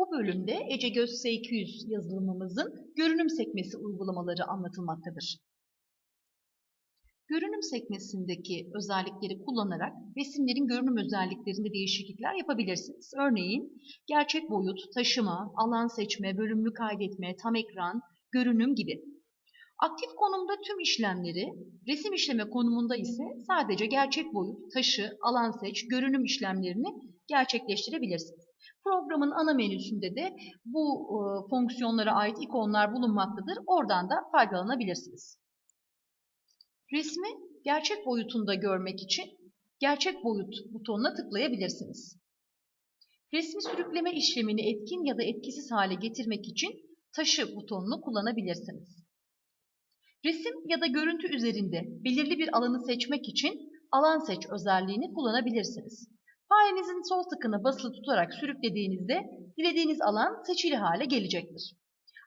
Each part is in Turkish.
Bu bölümde Ece Göz S200 yazılımımızın görünüm sekmesi uygulamaları anlatılmaktadır. Görünüm sekmesindeki özellikleri kullanarak resimlerin görünüm özelliklerinde değişiklikler yapabilirsiniz. Örneğin gerçek boyut, taşıma, alan seçme, bölümlü kaydetme, tam ekran, görünüm gibi. Aktif konumda tüm işlemleri, resim işleme konumunda ise sadece gerçek boyut, taşı, alan seç, görünüm işlemlerini gerçekleştirebilirsiniz. Programın ana menüsünde de bu e, fonksiyonlara ait ikonlar bulunmaktadır. Oradan da faydalanabilirsiniz. Resmi gerçek boyutunda görmek için gerçek boyut butonuna tıklayabilirsiniz. Resmi sürükleme işlemini etkin ya da etkisiz hale getirmek için taşı butonunu kullanabilirsiniz. Resim ya da görüntü üzerinde belirli bir alanı seçmek için alan seç özelliğini kullanabilirsiniz. Farenizin sol tıkını basılı tutarak sürüklediğinizde dilediğiniz alan seçili hale gelecektir.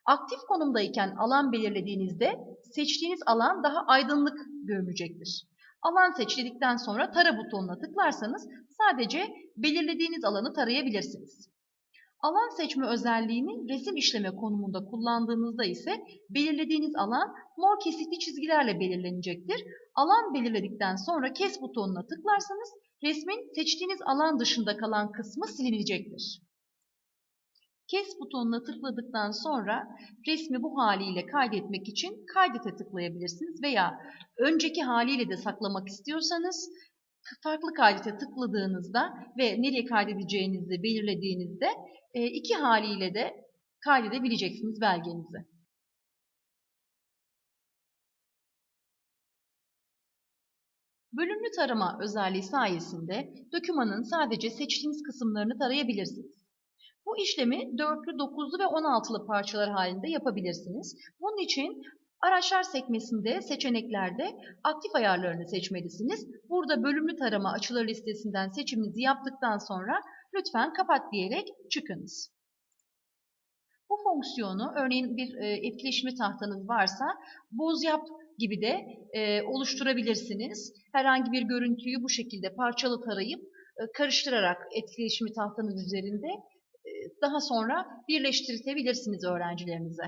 Aktif konumdayken alan belirlediğinizde seçtiğiniz alan daha aydınlık görünecektir. Alan seçildikten sonra tara butonuna tıklarsanız sadece belirlediğiniz alanı tarayabilirsiniz. Alan seçme özelliğini resim işleme konumunda kullandığınızda ise belirlediğiniz alan mor kesikli çizgilerle belirlenecektir. Alan belirledikten sonra kes butonuna tıklarsanız resmin seçtiğiniz alan dışında kalan kısmı silinecektir. Kes butonuna tıkladıktan sonra resmi bu haliyle kaydetmek için kaydete tıklayabilirsiniz veya önceki haliyle de saklamak istiyorsanız farklı kaydete tıkladığınızda ve nereye kaydedeceğinizi belirlediğinizde e, iki haliyle de kaydedebileceksiniz belgenizi. Bölümlü tarama özelliği sayesinde dokümanın sadece seçtiğiniz kısımlarını tarayabilirsiniz. Bu işlemi dörtlü, dokuzlu ve on altılı parçalar halinde yapabilirsiniz. Bunun için araçlar sekmesinde seçeneklerde aktif ayarlarını seçmelisiniz. Burada bölümlü tarama açıları listesinden seçiminizi yaptıktan sonra lütfen kapat diyerek çıkınız. Bu fonksiyonu örneğin bir e, etkileşimli tahtanız varsa boz yap gibi de e, oluşturabilirsiniz. Herhangi bir görüntüyü bu şekilde parçalı tarayıp e, karıştırarak etkileşimli tahtanız üzerinde e, daha sonra birleştirebilirsiniz öğrencilerinize.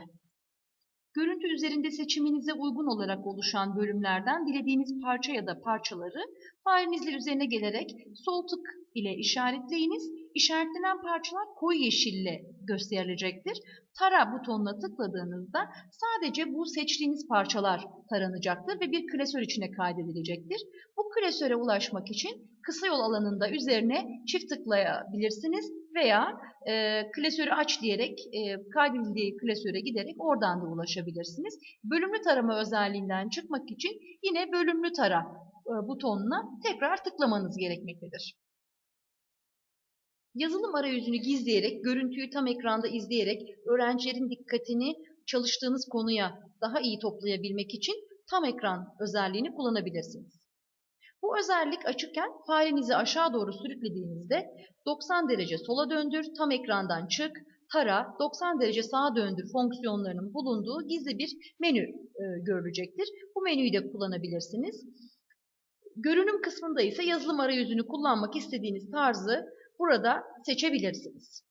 Görüntü üzerinde seçiminize uygun olarak oluşan bölümlerden dilediğiniz parça ya da parçaları farenizler üzerine gelerek sol tık ile işaretleyiniz. İşaretlenen parçalar koyu yeşille gösterilecektir. Tara butonuna tıkladığınızda sadece bu seçtiğiniz parçalar taranacaktır ve bir klasör içine kaydedilecektir. Bu klasöre ulaşmak için kısa yol alanında üzerine çift tıklayabilirsiniz veya e, klasörü aç diyerek e, kaydedildiği klasöre giderek oradan da ulaşabilirsiniz. Bölümlü tarama özelliğinden çıkmak için yine bölümlü tara e, butonuna tekrar tıklamanız gerekmektedir. Yazılım arayüzünü gizleyerek, görüntüyü tam ekranda izleyerek öğrencilerin dikkatini çalıştığınız konuya daha iyi toplayabilmek için tam ekran özelliğini kullanabilirsiniz. Bu özellik açıkken farenizi aşağı doğru sürüklediğinizde 90 derece sola döndür, tam ekrandan çık, tara, 90 derece sağa döndür fonksiyonlarının bulunduğu gizli bir menü e, görülecektir. Bu menüyü de kullanabilirsiniz. Görünüm kısmında ise yazılım arayüzünü kullanmak istediğiniz tarzı burada seçebilirsiniz.